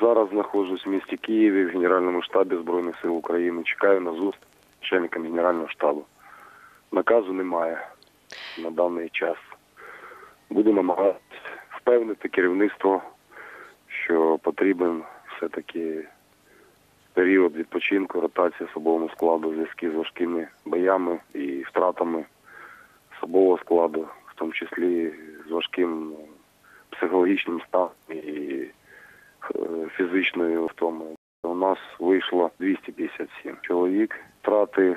Зараз знаходжусь в місті Києві в Генеральному штабі Збройних сил України. Чекаю на зустріч з начальником Генерального штабу. Наказу немає на даний час. Буду намагатися впевнити керівництво, що потрібен все-таки період відпочинку, ротації особовому складу в зв'язку з важкими боями і втратами особового складу, в тому числі з важким психологічним станом і е, фізичною втомою. У нас вийшло 257 чоловік. Втрати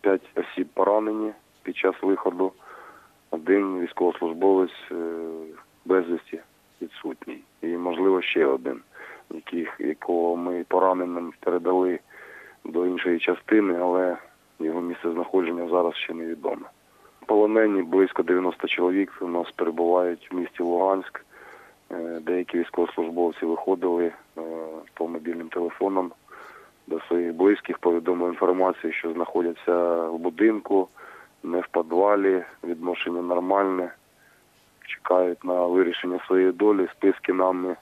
5 осіб поранені під час виходу. Один військовослужбовець е, безвісті відсутній. І, можливо, ще один, яких, якого ми пораненим передали до іншої частини, але його місце знаходження зараз ще невідоме. Полонені близько 90 чоловік у нас перебувають в місті Луганськ. Е, Деякі військовослужбовці виходили е, по мобільним телефонам до своїх близьких, повідомили інформацію, що знаходяться в будинку, не в підвалі, відношення нормальне, чекають на вирішення своєї долі. Списки нами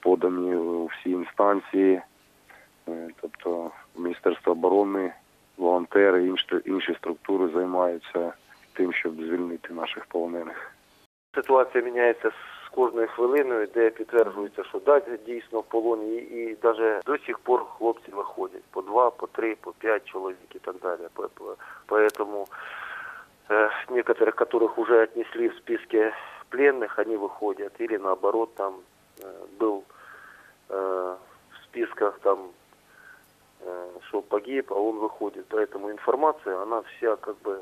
подані у всі інстанції, Е, тобто Міністерство оборони, волонтери, інші, інші структури займаються тим, щоб звільнити наших полонених. Ситуація міняється з кожною хвилиною, де підтверджується, що да, дійсно в полоні, і, і навіть до сих пор хлопці виходять по два, по три, по п'ять чоловік і так далі. По- по- Поэтому э, некоторых, которых уже отнесли в списке пленных, они выходят. Или наоборот, там э, был э, в списках там, э, что погиб, а он выходит. Поэтому информация, она вся как бы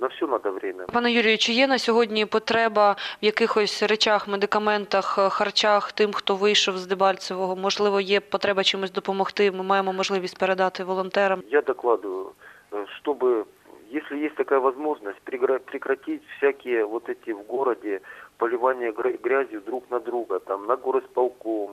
на все надо время. Пане Юрію, чи є на сьогодні потреба в якихось речах, медикаментах, е, харчах тим, хто вийшов з Дебальцевого? Можливо, є потреба чимось допомогти. Ми маємо можливість передати волонтерам. Я докладываю, э, чтобы, если есть такая возможность, прегра- прекратить всякие вот эти в городе поливания гря- грязью друг на друга, там, на горосполком,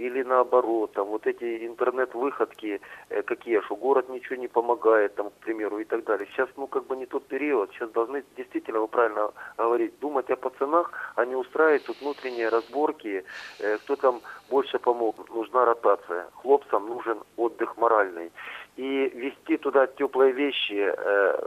или наоборот, там, вот эти интернет-выходки, э, какие, что город ничего не помогает, там, к примеру, и так далее. Сейчас, ну, как бы не тот период, сейчас должны, действительно, вы правильно говорите, думать о пацанах, а не устраивать тут внутренние разборки, э, кто там больше помог, нужна ротация, хлопцам нужен отдых моральный и везти туда теплые вещи. Э,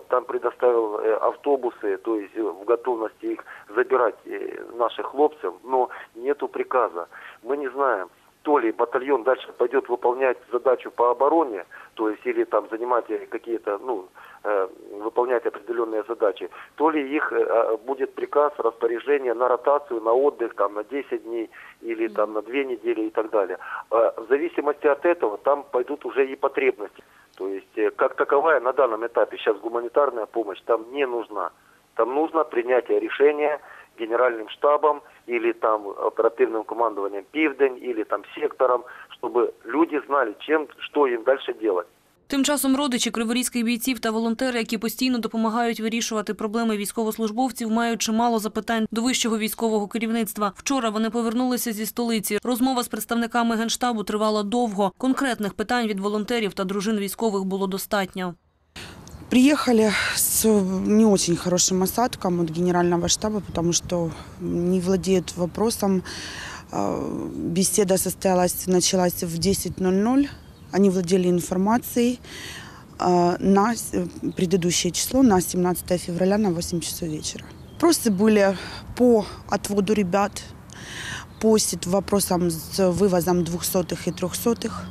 Город там предоставил э, автобусы, то есть э, в готовности их забирать э, наших хлопцев, но нету приказа. Мы не знаем, то ли батальон дальше пойдет выполнять задачу по обороне, то есть или там занимать какие-то, ну, э, выполнять определенные задачи, то ли их э, будет приказ, распоряжение на ротацию, на отдых там на 10 дней или там на 2 недели и так далее. Э, В зависимости от этого там пойдут уже и потребности. То есть э, как таковая на данном этапе сейчас гуманитарная помощь там не нужна. Там нужно принятие решения генеральным штабом или там оперативным командованием Пивдень или там сектором, чтобы люди знали, чем, что им дальше делать. Тим часом родичі криворізьких бійців та волонтери, які постійно допомагають вирішувати проблеми військовослужбовців, мають чимало запитань до вищого військового керівництва. Вчора вони повернулися зі столиці. Розмова з представниками генштабу тривала довго. Конкретних питань від волонтерів та дружин військових було достатньо. Приехали с не очень хорошим осадком от генерального штаба, потому что не владеют вопросом. А, Беседа состоялась, началась в 10.00. Они владели информацией а, на с- предыдущее число, на 17 февраля на 8 часов вечера. Вопросы были по отводу ребят, по сит- вопросам с вывозом двухсотых и трехсотых,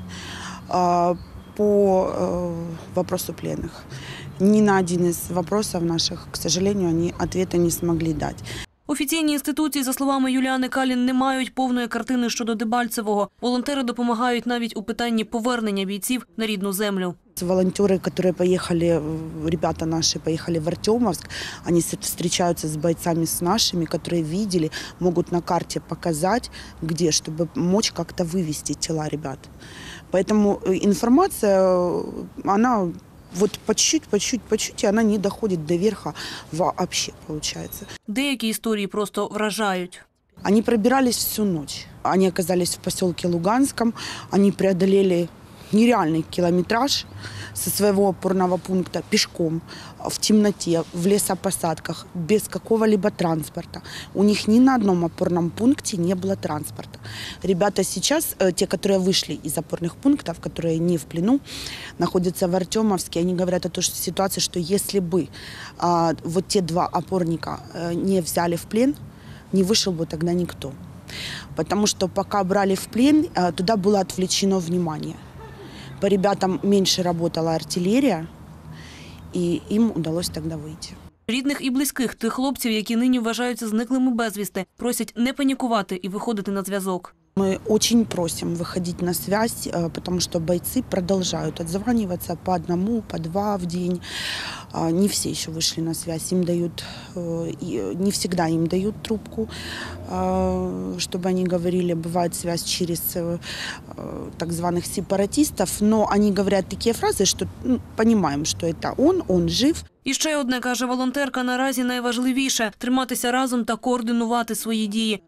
а, по э, вопросу пленных. Ни на один из вопросов наших, к сожалению, они ответа не смогли дать. Офіційні інституції, за словами Юліани Калін, не мають повної картини щодо Дебальцевого. Волонтери допомагають навіть у питанні повернення бійців на рідну землю. Волонтеры, которые поехали, э, ребята наши поехали в Артемовск, они с- встречаются с бойцами с нашими, которые видели, могут на карте показать, где, чтобы мочь как-то вывести тела ребят. Поэтому э, информация, э, она вот по чуть-чуть, по чуть-чуть, по чуть-чуть, и она не доходит до верха вообще, получается. Деякі історії просто вражають. Они пробирались всю ночь. Они оказались в поселке Луганском, они преодолели нереальный километраж со своего опорного пункта пешком в темноте, в лесопосадках, без какого-либо транспорта. У них ни на одном опорном пункте не было транспорта. Ребята сейчас, э, те, которые вышли из опорных пунктов, которые не в плену, находятся в Артемовске, они говорят о том, что ситуация, что если бы а, вот те два опорника э, не взяли в плен, не вышел бы тогда никто. Потому что пока брали в плен, э, туда было отвлечено внимание. По ребятам меньше работала артиллерия, и им удалось тогда выйти. Рідних і близьких тих хлопців, які нині вважаються зниклими безвісти, просять не панікувати і виходити на зв'язок. Мы очень просим выходить на связь, э, потому что бойцы продолжают отзваниваться по одному, по два в день. А, Не все еще вышли на связь, им дают, э, и не всегда им дают трубку, э, чтобы они говорили. Бывает связь через э, э, так званых сепаратистов, но они говорят такие фразы, что ну, понимаем, что это он, он жив, І ще одне каже волонтерка: наразі найважливіше триматися разом та координувати свої дії.